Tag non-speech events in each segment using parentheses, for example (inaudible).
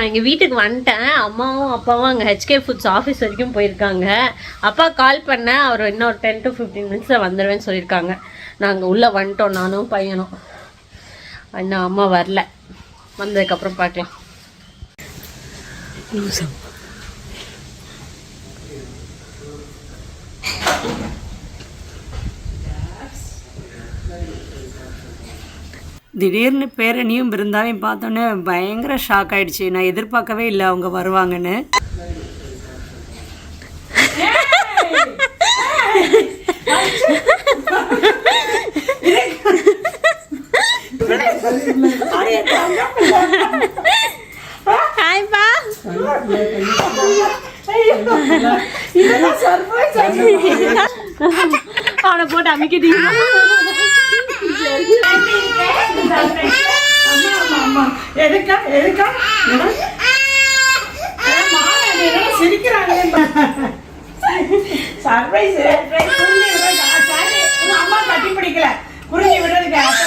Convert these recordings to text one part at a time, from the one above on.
நான் எங்கள் வீட்டுக்கு வந்துட்டேன். அம்மாவும் அப்பாவும் அங்கே ஹெச்கே ஃபுட்ஸ் ஆஃபீஸ் வரைக்கும் போயிருக்காங்க. அப்பா கால் பண்ணேன். அவர் ஒரு டென் டு ஃபிஃப்டீன் மினிட்ஸில் வந்துடுவேன்னு சொல்லியிருக்காங்க. நாங்கள் உள்ளே வந்துட்டோம். நானும் பையனும். இன்னும் அம்மா வரல. வந்ததுக்கப்புறம் பார்க்கலாம். திடீர்னு பேரணியும் பிருந்தாவையும் பார்த்தோன்னே பயங்கர ஷாக் ஆயிடுச்சு. நான் எதிர்பார்க்கவே இல்லை அவங்க வருவாங்கன்னு. அவனை போட்டு அமைக்கிட்டீங்க எதுக்கா எதுக்கா சர்ப்ரைஸ் அம்மா கட்டி பிடிக்கல குருங்கி விடுறதுக்கு அத்தை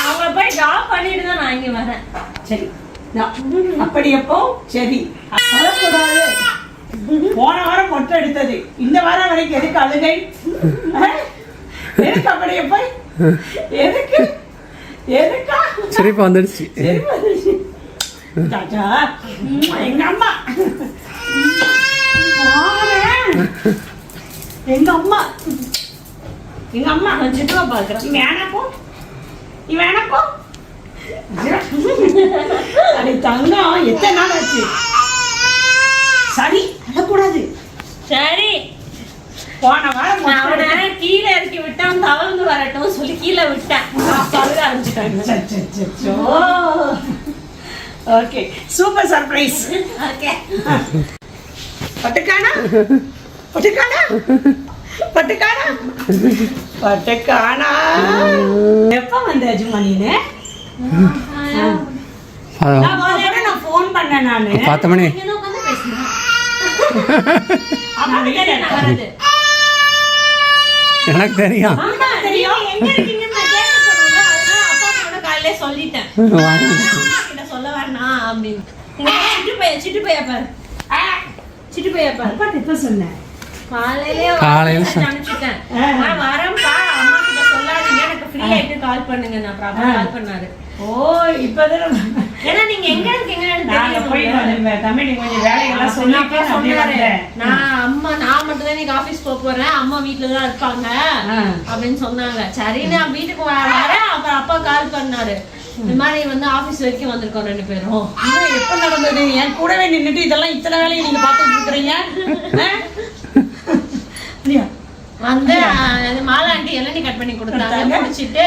அவங்க போய் ட்ராப் பண்ணிட்டு தான் நான் இங்கே வரேன் சரி நான் அப்படி எப்போ சரி அழக்கூடாது போன வாரம் மொட்டை எடுத்தது இந்த வாரம் வரைக்கும் எதுக்கு அழுகை? (laughs) எதுக்கு அப்படி எப்போ எதுக்கு? எதுக்கா? சிரிப்பு வந்துடுச்சு. தாத்தா, எங்க அம்மா. எங்க அம்மா? எங்க அம்மா? நான் சிட்டுவா பார்க்குறேன் நீ வேணாப்போ நீ வேணாப்போ அடி தங்கம் எத்தனை நாள் ஆச்சு? சரி அழக்கூடாது சரி. போன வாரம் கீழே இறக்கி விட்டான் தவழ்ந்து வரட்டும் சொல்லி கீழே விட்டேன். அப்ப அழுக ஆரம்பிச்சிட்டாங்க ஓகே. Super surprise. ஓகே. பட்டுக்கானா? பட்டுக்கானா? பட்டுக்கானா? பட்டுக்கானா? எப்ப வந்த அஜுமா நீனு நான் ஃபோன் பண்ணேன் நானு. பத்து மணி கூட காலையிலே சொல்லிட்டேன். சொல்ல வேணாம் அப்படின்னு. சிட்டு பைய சிட்டு பைய பாரு. ஆ, சிட்டு பைய பாரு சொன்னேன். காலையிலே காலையில சொ- அனுப்பிச்சிட்டேன் நான் வரேன்ப்பா அம்மா கிட்ட சொல்லாதீங்க எனக்கு ஃப்ரீ ஆயிட்டு கால் பண்ணுங்க. நான் அப்புறம் கால் பண்ணாரு. ஓ இப்பதான் ஏன்னா நீங்க எங்க இருக்கீங்கன்னு நாங்க போய் தமிழ் கொஞ்சம் சொல்லிட்டு அப்படியே சொன்னாரு. நான் அம்மா நான் மட்டும் தான் இன்னைக்கு ஆபீஸ் போக போறேன். அம்மா வீட்ல தான் இருப்பாங்க. அப்படின்னு சொன்னாங்க. சரி நான் வீட்டுக்கு வரேன். அப்புறம் அப்பா கால் பண்ணாரு. இந்த மாதிரி வந்து ஆபீஸ் வரைக்கும் வந்திருக்கோம் ரெண்டு பேரும். எப்ப நடந்தது? என் கூடவே நின்னுட்டு இதெல்லாம் இத்தனை வேலையை நீங்க பார்த்துட்டு இருக்கிறீங்க? வந்து மாலாண்டி இளநீ கட் பண்ணி கொடுத்தாங்க. கொடுத்தாங்க. முடிச்சிட்டு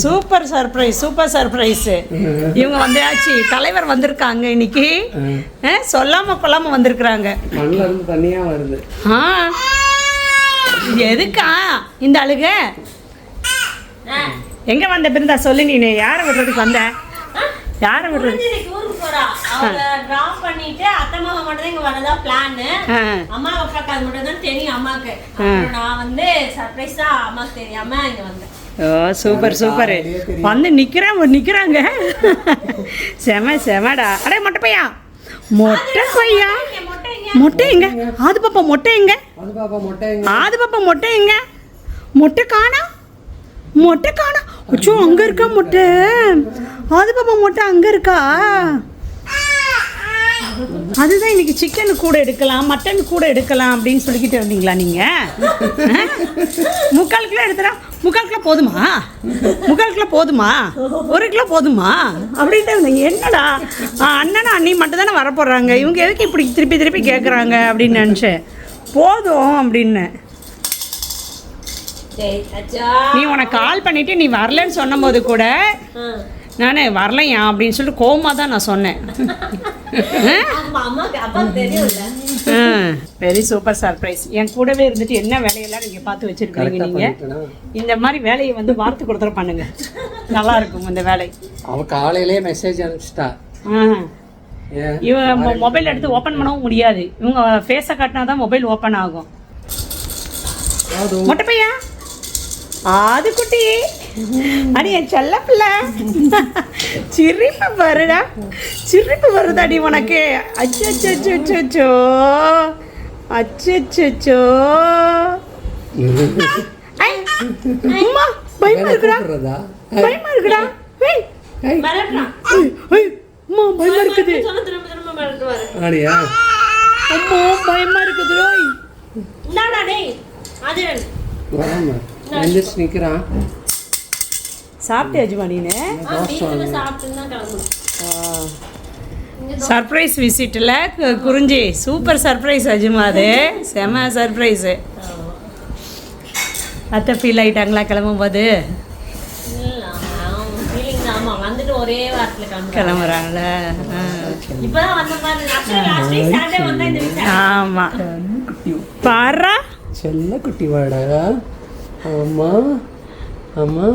Super surprise super surprise. இவங்க வந்தாச்சு. தலைவர் வந்திருக்காங்க இன்னைக்கு. சொல்லாம கொள்ளாம வந்திருக்கிறாங்க. ஆ. எதுக்கா? இந்த அழுக. எங்க வந்த பிருந்தா? சொல்லு நீ யாரை விடுறதுக்கு வந்த? யாரை விடுறது? இன்னைக்கு ஊருக்கு போறா. அவளை டிராப் பண்ணிட்டு அத்தை மாமா மட்டும் தான் இங்க வரதா பிளான் அம்மா அப்பாக்கு அது மட்டும் தான் தெரியும் அம்மாக்கு. நான் வந்து சர்ப்ரைஸா அம்மாக்கு தெரியாம இங்க வந்தேன். ஓ சூப்பர் சூப்பர். வந்து நிக்கிறாங்க நிக்கிறாங்க. செம செமடா. அடே மொட்டை பையா மொட்டை பையா மொட்டை எங்க ஆது பாப்பா மொட்டை எங்க ஆது பாப்பா மொட்டை எங்க மொட்டை காணா? மொட்டை காணா? அச்சோ அங்க இருக்கா மொட்டை? ஆது பாப்பா மொட்டை அங்க இருக்கா? அதுதான் இன்னைக்கு சிக்கன் கூட எடுக்கலாம் மட்டன் கூட எடுக்கலாம் அப்படின்னு சொல்லிக்கிட்டு இருந்தீங்களா நீங்க? ஆ? முக்கால் கிலோ எடுத்துறா முக்கால் கிலோ போதுமா? முக்கால் கிலோ போதுமா? ஒரு கிலோ போதுமா? அப்படின்ட்டு இருந்தீங்க என்னடா? ஆ, அண்ணனும் அண்ணி மட்டும் தானே வரப்போறாங்க. இவங்க எதுக்கு இப்படி திருப்பி திருப்பி கேட்குறாங்க அப்படின்னு நினச்சேன். போதும் அப்படின்னு. நீ உனக்கு கால் பண்ணிட்டு நீ வரலன்னு சொன்னபோது கூட ஆ. நான் வரலையா அப்படின்னு சொல்லிட்டு கோவமாக தான் நான் சொன்னேன். வெரி சூப்பர் சர்ப்ரைஸ் என் கூடவே இருந்துட்டு என்ன வேலையெல்லாம் நீங்கள் பார்த்து வச்சுருக்கீங்க நீங்கள்? இந்த மாதிரி வேலையை வந்து வார்த்தை கொடுத்துட பண்ணுங்க. நல்லா இருக்கும் இந்த வேலை. அவ காலையிலே மெசேஜ் அனுப்பிச்சிட்டா. இவன் மொபைல் எடுத்து ஓப்பன் பண்ணவும் முடியாது. இவங்க ஃபேஸை காட்டினா தான் மொபைல் ஓப்பன் ஆகும். மொட்டை பையா ஆது குட்டி. அடி என் செல்ல பிள்ளை. சிரிப்பு வருடா. சிரிப்பு வருதாடி உனக்கு. அச்சோ அச்சோ. அச்சோ அம்மா பயமா இருக்குடா. பயமா இருக்குடா. ஏய். ஏய். அம்மா பயமா இருக்குது. ஆடியா அம்மா பயமா இருக்குது ஓய். என்னடா டேய். அது. வராம. வந்து நிக்கிறான். சாப்பிட்டியா ஜுவானினே சாப்பிட்டு தான் கிளம்பணும் சர்ப்ரைஸ் விசிட்டில் குறிஞ்சி. சூப்பர் சர்ப்ரைஸ் அஜுமா அது. செம சர்ப்ரைஸு அத்தை ஃபீல் ஆகிட்டாங்களா கிளம்பும் போது கிளம்புறாங்களா ஆமா பாரா செல்ல குட்டி வாடா. ஆமா ஆமா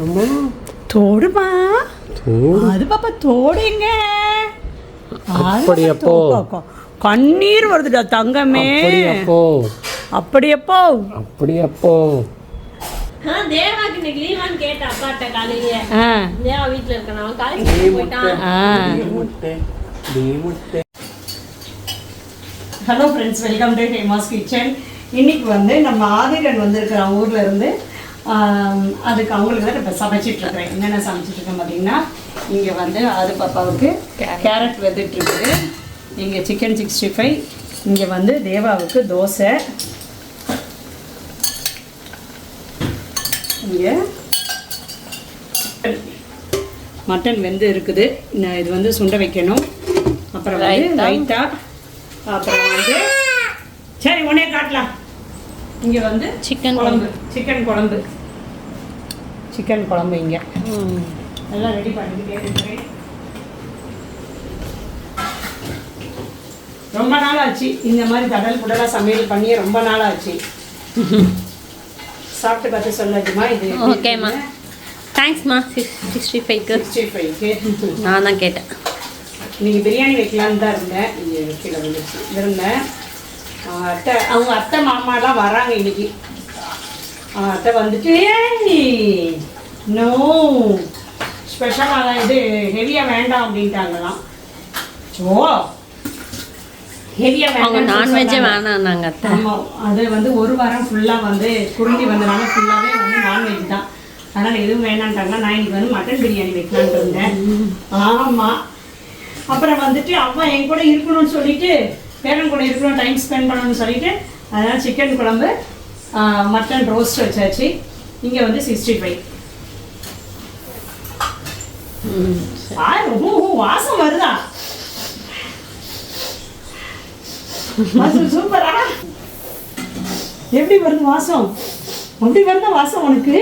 ஆமா. தோடுமா? அது பாப்பா தோடுங்க அப்படியப்போ. கண்ணீர் வருதுடா தங்கமே. அப்படியப்போ. அப்படியப்போ. Hello friends welcome to Hema's kitchen இன்னைக்கு வந்து நம்ம ஆதிரன் வந்திருக்கிற ஊர்ல இருந்து அதுக்கு அவங்களுக்கு தான் இப்போ சமைச்சிட்டு இருக்கேன் என்னென்ன சமைச்சிட்டு இருக்கேன் பார்த்தீங்கன்னா இங்கே வந்து ஆது பாப்பாவுக்கு கேரட் வெந்துட்டு இருக்குது இங்கே சிக்கன் சிக்ஸ்டி ஃபைவ் இங்கே வந்து தேவாவுக்கு தோசை. இங்கே மட்டன் வெந்து இருக்குது. நான் இது வந்து சுண்ட வைக்கணும். அப்புறம் வந்து ரைத்தா அப்புறம் வந்து சரி உடனே காட்டலாம். இங்கே வந்து சிக்கன் குழம்பு. சிக்கன் குழம்பு. சிக்கன் குழம்பு இங்கே. எல்லாம் ரெடி பண்ணிக்கிட்டே இருக்கிறேன். ரொம்ப நாள் ஆச்சு இந்த மாதிரி தடல் புடலாக சமையல் பண்ணி ரொம்ப நாள் ஆச்சு சாப்பிட்டு பார்த்து சொல்லாச்சுமா இது ஓகேம்மா தேங்க்ஸ்மா சிக்ஸ் சிக்ஸ்டி ஃபைவ்க்கு சிக்ஸ்டி ஃபைவ்க்கு நான் தான் கேட்டேன். நீங்கள் பிரியாணி வைக்கலான்னு தான் இருந்தேன். இங்கே கீழே வந்துச்சு இருந்தேன் அத்தை அவங்க அத்தை மாமாலாம் வராங்க இன்னைக்கு. அத்தை வந்துட்டு நோ. ஸ்பெஷலாக இது ஹெவியாக வேண்டாம் அப்படின்ட்டாங்களாம் ஓ அவங்க நான்வெஜ்ஜே அத்தை. ஆமாம் அது வந்து ஒரு வாரம் ஃபுல்லாக வந்து குருண்டி வந்தனால ஃபுல்லாகவே வந்து நான்வெஜ் தான். அதனால் எதுவும் வேணான்ட்டாங்க நான் இன்னைக்கு வந்து மட்டன் பிரியாணி வைக்கலான்ட்டு இருந்தேன். ஆமாம் அப்புறம் வந்துட்டு அம்மா என் கூட இருக்கணும்னு சொல்லிட்டு பேரன் கூட இருக்கணும் டைம் ஸ்பெண்ட் பண்ணணும்னு சொல்லிட்டு அதனால் சிக்கன் குழம்பு மட்டன் ரோஸ்ட் வச்சாச்சு. இங்கே வந்து சிக்ஸ்டி ஃபைவ் வாசம் வருதா? வாசம் சூப்பரா எப்படி வருது வாசம்? அப்படி வருதா வாசம் உனக்கு?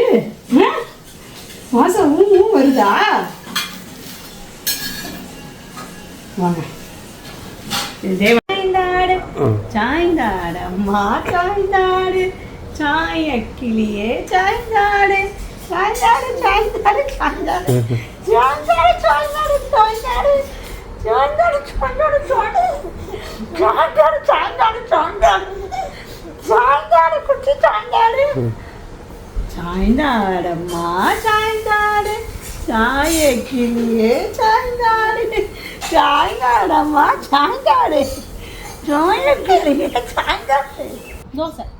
வாசம் ஊ ஊ வருதா? வாங்க. சாய்ந்தாடு சாய்ந்தாடு அம்மா சாய்ந்தாடு. சாய கிளியே சாய்ந்தாடு. Çanları çanları çanları. Çanları çanları çanları. Çanları çanları çanları. Çanları çanları çanları. Çanları kutu çanları. Çanlarıma çanları. Çay ekiliye çanları. Çanlarıma çanları. Çay ekiliye çanları. Dosa.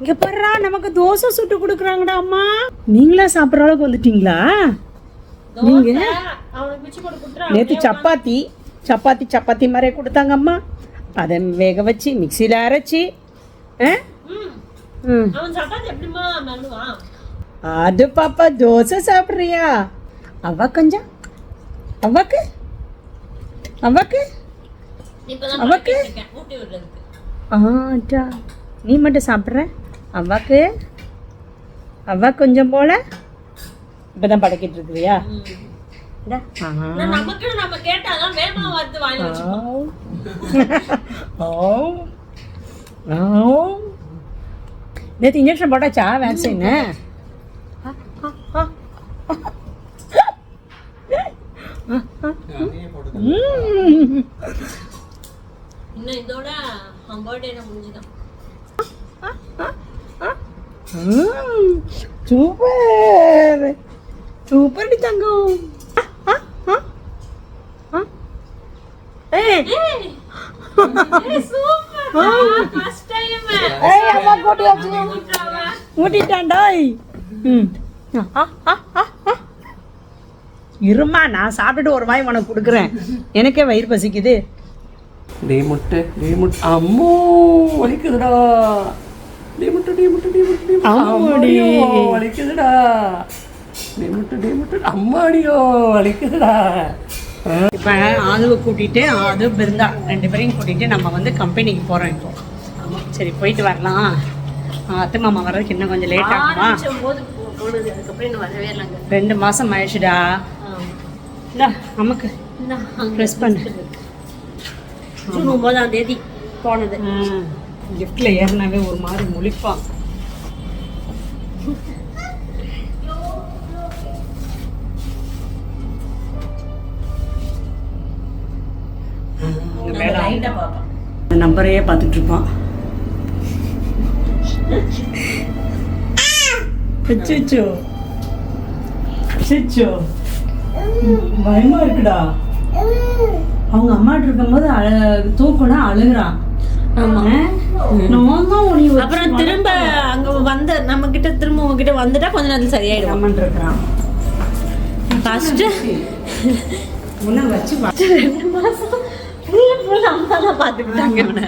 இங்க பாருடா நமக்கு தோசை சுட்டு கொடுக்குறாங்கடா அம்மா. நீங்களா சாப்பிட்ற அளவுக்கு வந்துட்டீங்களா? நீங்க நேற்று சப்பாத்தி சப்பாத்தி சப்பாத்தி மாதிரி கொடுத்தாங்க அம்மா. அதை வேக வச்சு மிக்சியில் அரைச்சி அது பாப்பா தோசை சாப்பிட்றியா? அவ கொஞ்சம் அவ்வாக்கு அவக்கு? விடுறதுக்கு. ஆட்டா. நீ மட்டும் சாப்பிட்ற? அவ்வாக்கு? அவ்வா கொஞ்சம் போல? இப்பதான் படைக்கிட்டு இருக்கிறியா? நேற்று இன்ஜெக்ஷன் போட்டாச்சா வேக்சின் இன்னும் இதோட பர்த்டே முடிஞ்சுதான். சூப்பர். சூப்பர். தங்கம் அம்மா கூட்டியாச்சு ஊட்டிட்டாண்டாய். இருமா நான் சாப்பிட்டுட்டு ஒரு வாய் உனக்கு கொடுக்குறேன். எனக்கே வயிறு பசிக்குது. டே முட்டை டே முட்டை. அம்மோ வலிக்குதுடா. டே முட்டை டே முட்டை டே முட்டை டே. அம்மாடியோ, வலிக்குதுடா. டே முட்டை டே முட்டை. அம்மாடியோ வலிக்குதுடா. இப்போ ஆதுவை கூட்டிட்டு ஆது பிருந்தா ரெண்டு பேரையும் கூட்டிட்டு நம்ம வந்து கம்பெனிக்கு போகிறோம் இப்போ. சரி போயிட்டு வரலாம். அத்தை மாமா வர்றதுக்கு இன்னும் கொஞ்சம் லேட் ஆகுமா? ரெண்டு மாதம் ஆயிடுச்சுடா. இந்தா நமக்கு ப்ரெஸ் பண்ணு. ஒன்பதாம் தேதி போனது. லிஃப்டில் ஏறினாவே ஒரு மாதிரி முழிப்பான் நம்பரையே பார்த்துட்டு இருப்பான். அச்சோ அச்சோ பயமா இருக்குடா. அவங்க அம்மாட்ட இருக்கும்போது அழ தூக்குனா அழுகுறான். ஆமா. நான் தான் உனிய அப்புறம் திரும்ப அங்க வந்து நம்ம கிட்ட திரும்ப உங்ககிட்ட வந்துட்டா கொஞ்ச நேரத்துல சரியாயிடும். ஃபர்ஸ்ட் உன்னை வச்சு (laughs) ரெண்டு மாசம் ஃபுல்லா ஃபுல்லா அம்மா தான் பாத்துக்கிட்டாங்க இவனை.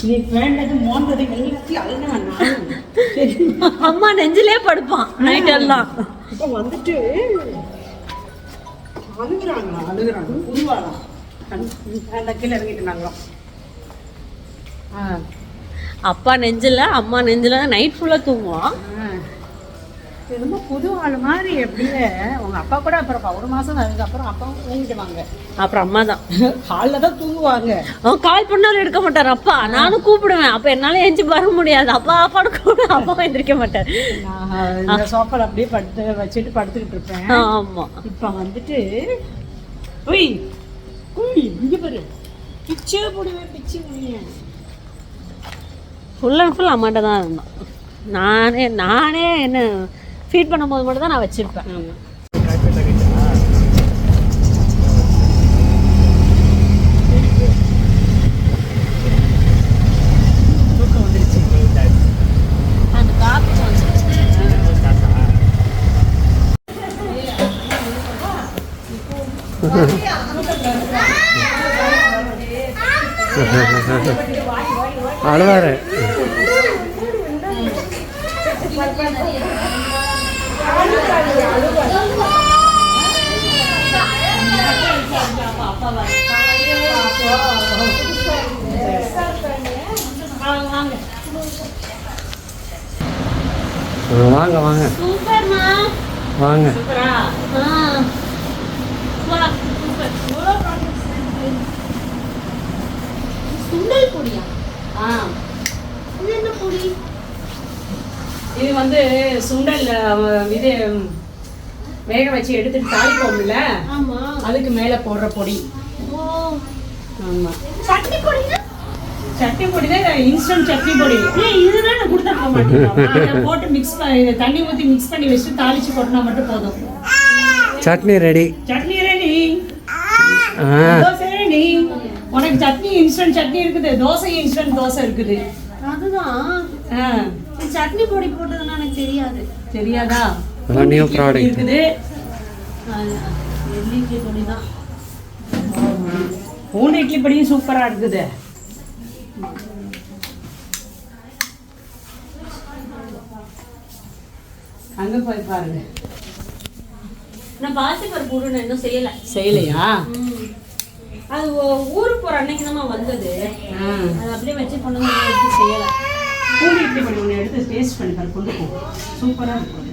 நீ வேண்டது மோந்தது எல்லாத்தையும். சரிம்மா அம்மா நெஞ்சிலே படுப்பான் நைட் எல்லாம். இப்போ வந்துட்டு அழுகுறாங்களா அழுகுறாங்க. புதுவாளா அந்த கீழே இறங்கிட்டு நாங்களும் ஆ. அப்பா நெஞ்சில அம்மா நெஞ்சில நைட் ஃபுல்லா தூங்குவான். என்னமோ புது ஆள் மாதிரி எப்படியே உங்க அப்பா கூட அப்புறம் ஒரு மாசம் அதுக்கப்புறம் அப்பாவும் தூங்கிடுவாங்க. அப்புறம் அம்மா தான். ஹாலில் தான் தூங்குவாங்க. அவன் கால் பண்ணாலும் எடுக்க மாட்டார். அப்பா நானும் கூப்பிடுவேன். அப்ப என்னால எஞ்சி வர முடியாது. அப்பா அப்பாடு கூட அப்பா எந்திரிக்க மாட்டார். நான் இந்த சோஃபால அப்படியே படுத்து வச்சுட்டு படுத்துக்கிட்டு இருப்பேன். ஆமா. இப்போ வந்துட்டு ஒய் குய் இங்க பாரு. பிச்சை போடுவேன் பிச்சை முடிய ஃபுல் அண்ட் ஃபுல் அம்மாட்ட தான் இருந்தான் நானே நானே என்ன ஃபீட் பண்ணும்போது மட்டும் தான் நான் வச்சிருப்பேன். காப்பி (laughs) அழுவாரு. வாங்க வாங்க. வாங்க. சுண்டல் பொடியா? இது என்ன பொடி? இது வந்து சுண்டல் இது வேக வச்சு எடுத்துட்டு தாளிப்போம்ல? ஆமா. அதுக்கு மேலே போடுற பொடி. ஓ. ஆமா. சட்னி பொடினா சட்னி பொடி தான் இன்ஸ்டன்ட் சட்னி பொடி. இதுதான் நான் கொடுத்தா மாட்டேன் (laughs) போட்டு மிக்ஸ் தண்ணி ஊற்றி மிக்ஸ் பண்ணி வச்சு தாளிச்சு கொட்டினா மட்டும் போதும். சட்னி ரெடி சட்னி ரெடி ஆ. தோசை ரெடி உனக்கு சட்னி இன்ஸ்டன்ட் சட்னி இருக்குது தோசை இன்ஸ்டன்ட் தோசை இருக்குது. அதுதான். சட்னி பொடி போட்டதுன்னா எனக்கு தெரியாது. தெரியாதா? நியூ ப்ராடக்ட் இருக்குது பொடி தான் பூண்டு இட்லி பொடியும் சூப்பரா இருக்குது. அங்க போய் பாருங்க. நான் பாசிப்பருப்பு இன்னும் செய்யல. செய்யலையா? அது ஊருக்கு போற அன்னைக்கு தான் வந்தது. அது அப்படியே வச்சு கொண்டு வந்து எடுத்து செய்யல. பூண்டு இட்லி பொடி ஒன்று எடுத்து டேஸ்ட் பண்ணி பாரு கொண்டு போ. சூப்பரா இருக்கும்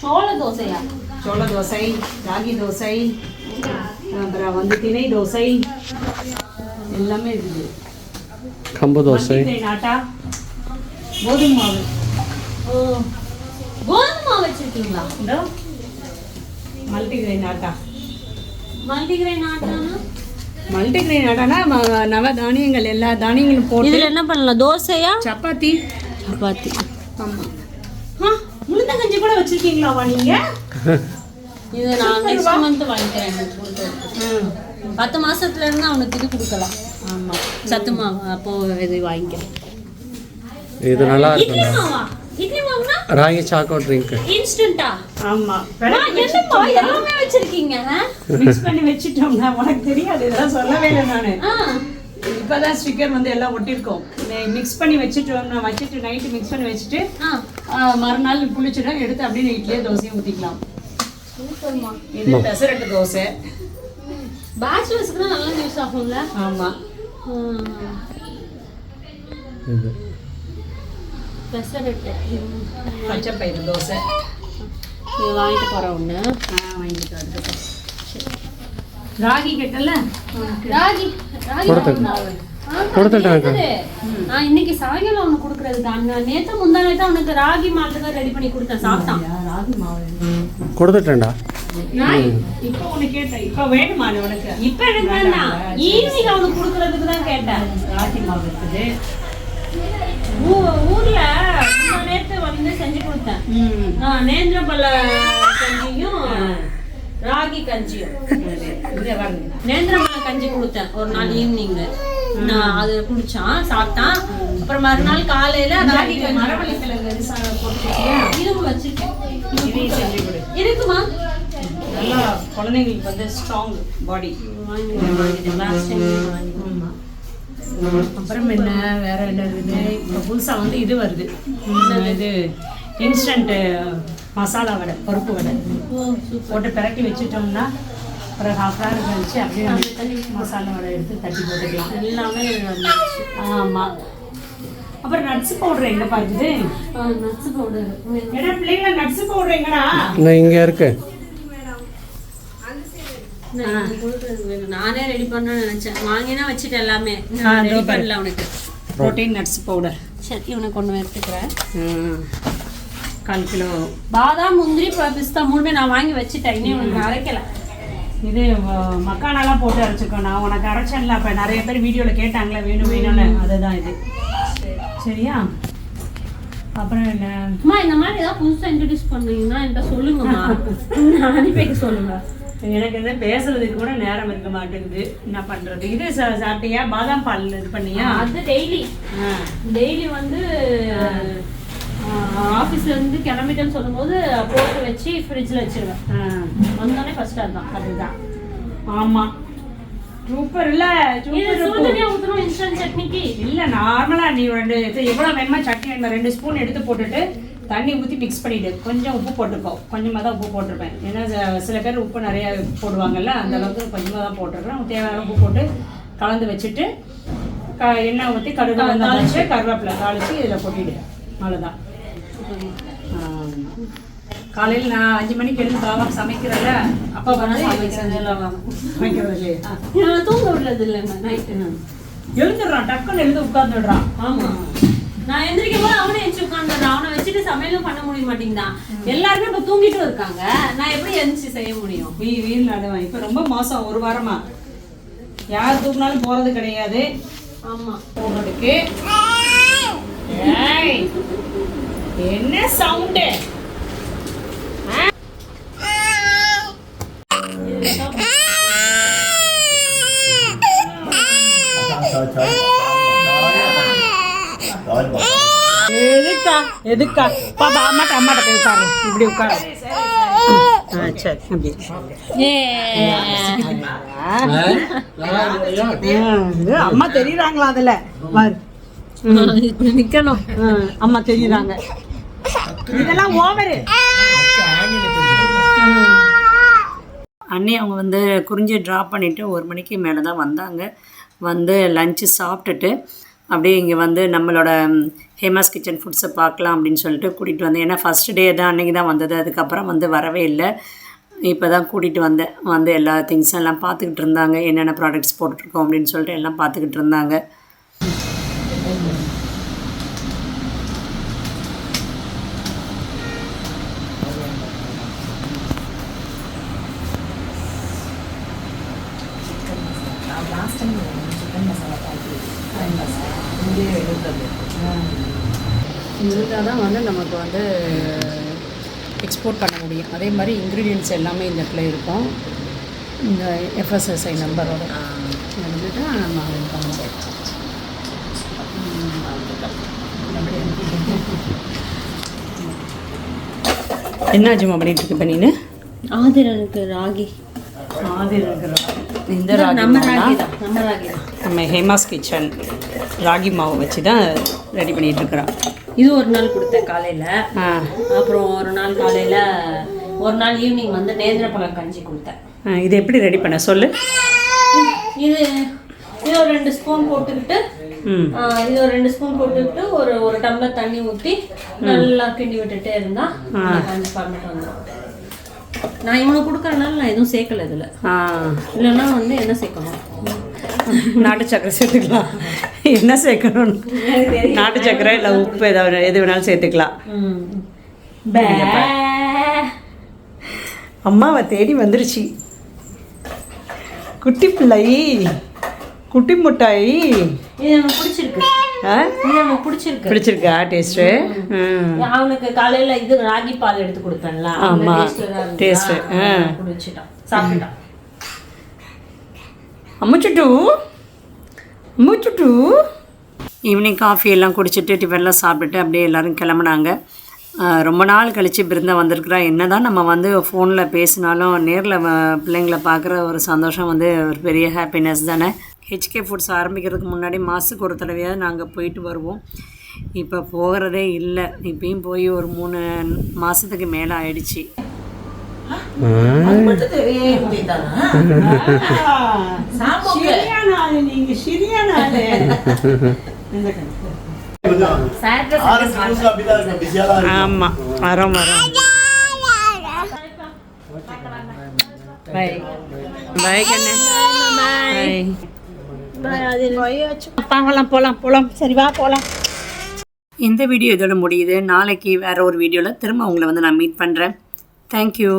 சோள தோசையா? சோள தோசை ராகி தோசை அப்புறம் வந்து திணை தோசை. எல்லாமே இருக்குது. கம்பு தோசை கோதுமை மாவு ஓ கோதுமை மாவு வச்சிருக்கீங்களா? இந்த மல்டிகிரெயின் ஆட்டா மல்டிகிரெயின் ஆட்டானா மல்டிகிரெயின் ஆட்டானா ம- நவ தானியங்கள் எல்லா தானியங்களும் போட்டு இதுல என்ன பண்ணலாம்? தோசையா? சப்பாத்தி. சப்பாத்தி. ஆமாம் ஆ உளுந்தங்கஞ்சி கூட வச்சிருக்கீங்களாவா நீங்க? இது நான் நெக்ஸ்ட் மந்த் வாங்கிக்கிறேன். பத்து மாசத்துல இருந்து அவனுக்கு இது கொடுக்கலாம். ஆமாம் சத்து மாவு அப்போ இது வாங்கிக்கிறேன் இது நல்லா மாவுனா? ராகி சாக்கோ ட்ரிங்க் இன்ஸ்டன்ட்டா ஆமாம் என்னப்பா எல்லாமே வச்சிருக்கீங்க மிக்ஸ் பண்ணி வச்சுட்டோம்னா உனக்கு தெரியாது இதெல்லாம் சொல்லவே இல்லை நான். இப்போதான் ஸ்டிக்கர் வந்து எல்லாம் ஒட்டியிருக்கோம். மிக்ஸ் பண்ணி வச்சுட்டோம்னா வச்சுட்டு நைட்டு மிக்ஸ் பண்ணி வச்சுட்டு மறுநாள் புளிச்சிடும் எடுத்து அப்படியே இட்லியே தோசையும் ஊற்றிக்கலாம் சூப்பர்மா. இது பெசரட்டு தோசை. பேச்சுலர்ஸ்க்கு நல்லா யூஸ் ஆகும்ல? ஆமாம் இது. பெசரட்டு. பச்சை பயிறு தோசை. இது வாங்கிட்டு போகிறேன் ஒன்று ஆ வாங்கிட்டு ராகி கேட்டல? ராகி. கொடுத்துட்டாங்க. நான் இன்னைக்கு சாயங்காலம் அவனுக்கு கொடுக்கறது தான். நான் நேத்து முந்தா நேத்து அவனுக்கு ராகி மாவு ரெடி பண்ணி கொடுத்தேன். சாப்பிட்டான். ராகி மாவு. கொடுத்துட்டேன்டா. நான் இப்போ உனக்கு கேட்டேன். இப்போ வேணுமா உனக்கு? இப்ப எனக்கு வேண்டாம் ஈவினிங் அவனுக்கு கொடுக்கறதுக்கு தான் கேட்டேன். மாவு இருக்குது. ஊர்ல நேத்து வந்து செஞ்சு கொடுத்தேன். நேந்திரபல கஞ்சியும் ராகி கஞ்சியும். நேந்திரபல கஞ்சி கொடுத்தேன் ஒரு நாள் ஈவினிங் நான் அது குடிச்சான் சாப்பிட்டான். அப்புறம் மறுநாள் காலையில ராகி மரவள்ளி கிழங்கு இதுவும் வச்சிருக்கேன். இருக்குமா? நல்லா குழந்தைங்களுக்கு வந்து ஸ்ட்ராங் பாடி ஆமாம் அப்புறம் என்ன வேற என்ன இருக்குது? இப்போ புதுசாக வந்து இது வருது. இது? இன்ஸ்டன்ட் மசாலா வடை பருப்பு வடை. போட்டு பிரட்டி வச்சுட்டோம்னா அப்புறம் ஹாஃப் ஹவர் கழிச்சு அப்படியே மசாலா வடை எடுத்து தட்டி போட்டுக்கலாம். எல்லாமே ஆமாம் அப்புறம் நட்ஸ் பவுடர் எங்கே பார்க்குது நட்ஸ் பவுடர் ஏன்னா பிள்ளைங்கள நட்ஸ் பவுடர் எங்கடா? இங்கே இருக்கு நானே ரெடி பண்ணணும்னு நினைச்சேன். வாங்கினா வச்சுட்டு எல்லாமே. நான் ரெடி. பண்ணல உனக்கு. ப்ரோட்டீன் நட்ஸ் பவுடர் சரி இவனுக்கு ஒன்று எடுத்துக்கிறேன். கால் கிலோ. பாதாம் முந்திரி பிஸ்தா மூணுமே நான் வாங்கி வச்சுட்டேன். இன்னும் உனக்கு அரைக்கல. இது மக்கானாலாம் போட்டு அரைச்சிக்கோ நான் உனக்கு அரைச்சேன்ல. அப்போ நிறைய பேர் வீடியோவில் கேட்டாங்களே வேணும் வேணும்னு. அதுதான் இது. சரியா? அப்புறம் என்ன? அம்மா இந்த மாதிரி ஏதாவது புதுசா இன்ட்ரடியூஸ் பண்ணீங்கன்னா என்கிட்ட சொல்லுங்கம்மா. (laughs) நான் அனுப்பி வைக்க சொல்லுங்க. எனக்கு வந்து பேசுறதுக்கு கூட நேரம் இருக்க மாட்டேங்குது. என்ன பண்றது? இது சாப்பிட்டியா? பாதாம் பால் இது பண்ணியா? அது டெய்லி. டெய்லி வந்து ஆஃபீஸ்ல இருந்து கிளம்பிட்டேன்னு சொல்லும்போது போட்டு வச்சு ஃப்ரிட்ஜில் வச்சிருவேன். வந்தோடனே ஃபர்ஸ்ட் அதுதான். அதுதான். ஆமா. சூப்பர் இல்ல. சூப்பர் இன்ஸ்டன்ட் சட்னிக்கு. இல்ல நார்மலா நீ ரெண்டு இது எவ்வளவு வேணுமா சட்னி ரெண்டு ஸ்பூன் எடுத்து போட்டுட்டு தண்ணி ஊற்றி மிக்ஸ் பண்ணிடு. கொஞ்சம் உப்பு போட்டுக்கோ கொஞ்சமாக தான் உப்பு போட்டிருப்பேன். ஏன்னா சில- பேர் உப்பு நிறைய போடுவாங்கல்ல அந்த அளவுக்கு கொஞ்சமாக தான் போட்டிருக்கேன் உனக்கு தேவையான உப்பு போட்டு கலந்து வச்சுட்டு க எண்ணெய் ஊற்றி கடுகு தாளிச்சு கருவேப்பிலை தாளிச்சு இதில் கொட்டிடு. அவ்வளோதான் காலையில் நான் அஞ்சு மணிக்கு எழுந்து பாவா சமைக்கிறேன்ல அப்போ வந்து சமைக்கிறது இல்லையா தூங்க விடுறது இல்லை நைட்டு எழுந்துடுறான் டக்குன்னு எழுந்து உட்காந்துடுறான் ஆமா. நான் எந்திரிக்கும் போது அவனே எந்திரிச்சு உட்காந்துடுறான் அவனை வச்சுட்டு சமையலும் பண்ண முடிய மாட்டேங்குதான். எல்லாருமே இப்ப தூங்கிட்டு இருக்காங்க. நான் எப்படி எந்திரிச்சு செய்ய முடியும்? வீ வீல் நடுவேன் இப்போ ரொம்ப மோசம் ஒரு வாரமா. யார் தூக்குனாலும் போறது கிடையாது. ஆமா. போடுறதுக்கு ஏய், என்ன சவுண்டு எதுக்கா? பாப்பா அம்மாட்ட அம்மாட்ட போய் உட்காரு. இப்படி உட்காரு. ஆ சரி அப்படி அம்மா தெரியுறாங்களா அதுல? நிக்கணும். அம்மா தெரியுறாங்க. இதெல்லாம் ஓவரு. அண்ணி அவங்க வந்து குறிஞ்சி ட்ராப் பண்ணிவிட்டு ஒரு மணிக்கு மேலே தான் வந்தாங்க. வந்து லஞ்சு சாப்பிட்டுட்டு அப்படியே இங்கே வந்து நம்மளோட ஹேமாஸ் கிச்சன் ஃபுட்ஸை பார்க்கலாம் அப்படின்னு சொல்லிட்டு கூட்டிகிட்டு வந்தேன். ஏன்னா ஃபஸ்ட் டே தான் அன்றைக்கி தான் வந்தது. அதுக்கப்புறம் வந்து வரவே இல்லை. இப்போ தான் கூட்டிகிட்டு வந்தேன். வந்து எல்லா திங்ஸும் எல்லாம் பார்த்துக்கிட்டு இருந்தாங்க. என்னென்ன ப்ராடக்ட்ஸ் போட்டுட்ருக்கோம் அப்படின்னு சொல்லிட்டு எல்லாம் பார்த்துக்கிட்டு இருந்தாங்க இருந்தால் தான் வந்து நமக்கு வந்து எக்ஸ்போர்ட் பண்ண முடியும் அதே மாதிரி இன்க்ரீடியன்ட்ஸ் எல்லாமே இந்த இடத்துல இருக்கும். இந்த எஃப்எஸ்எஸ்ஐ நம்பரோட நம்ம பண்ணலாம். (laughs) என்ன ஆச்சுமா பண்ணிட்டு இருக்க இப்போ நீனு? ஆதிரனுக்கு ராகி. ஆதி இந்த நம்ம ராகி ராகி தான் நம்ம ராகி தான் நம்ம ஹேமாஸ் கிச்சன் ராகி மாவு வச்சு தான் ரெடி பண்ணிட்டு இருக்கிறோம் இது ஒரு நாள் கொடுத்தேன் காலையில். அப்புறம் ஒரு நாள் காலையில் ஒரு நாள் ஈவினிங் வந்து நேந்திரப்பழம் கஞ்சி கொடுத்தேன். இது எப்படி ரெடி பண்ண? சொல்லு. இது இது ஒரு ரெண்டு ஸ்பூன் போட்டுக்கிட்டு இது ஒரு ரெண்டு ஸ்பூன் போட்டுக்கிட்டு ஒரு ஒரு டம்ளர் தண்ணி ஊற்றி நல்லா கிண்டி விட்டுட்டே இருந்தா கஞ்சி ஃபார்மேட் வந்துடும் நான் இவனுக்கு கொடுக்கறனால நான் எதுவும் சேர்க்கல இதில். இல்லைன்னா வந்து என்ன சேர்க்கணும்? நாட்டு சக்கரை சேர்த்துக்கலாம். என்ன சேர்க்கணும் நாட்டு சக்கரை இல்லை உப்பு ஏதாவது எது வேணாலும் சேர்த்துக்கலாம். அம்மாவை தேடி வந்துருச்சு. குட்டி பிள்ளை குட்டி முட்டாய். பிடிச்சிருக்கு. ஆ? இது எனக்கு பிடிச்சிருக்கு. பிடிச்சிருக்கா டேஸ்ட்டு ம். அவனுக்கு காலையில இது ராகி பால் எடுத்து கொடுப்பேன்ல ஆமா. Taste, ஆ. குடிச்சிட்டான் சாப்பிட்டான் அம்முச்சுட்டு அம்முச்சுட்டு. ஈவினிங் காஃபி எல்லாம் குடிச்சிட்டு டிஃபன்லாம் சாப்பிட்டுட்டு அப்படியே எல்லாரும் கிளம்புனாங்க. ரொம்ப நாள் கழித்து பிருந்தா வந்திருக்கிறா. என்ன தான் நம்ம வந்து ஃபோனில் பேசினாலும் நேரில் பிள்ளைங்களை பார்க்குற ஒரு சந்தோஷம் வந்து ஒரு பெரிய ஹாப்பினஸ் தானே. ஹெச்கே ஃபுட்ஸ் ஆரம்பிக்கிறதுக்கு முன்னாடி மாதத்துக்கு ஒரு தடவையாவது நாங்கள் போயிட்டு வருவோம். இப்போ போகிறதே இல்லை. இப்பயும் போய் ஒரு மூணு மாதத்துக்கு மேலே ஆயிடுச்சு. (laughs) ஆமாம் வரோம் வரோம். பை. பை கண்ணு. பை. போகலாம் போகலாம் போகலாம் சரி வா போகலாம் இந்த வீடியோ இதோட முடியுது. நாளைக்கு வேற ஒரு வீடியோவில் திரும்ப உங்களை வந்து நான் மீட் பண்ணுறேன் தேங்க்யூ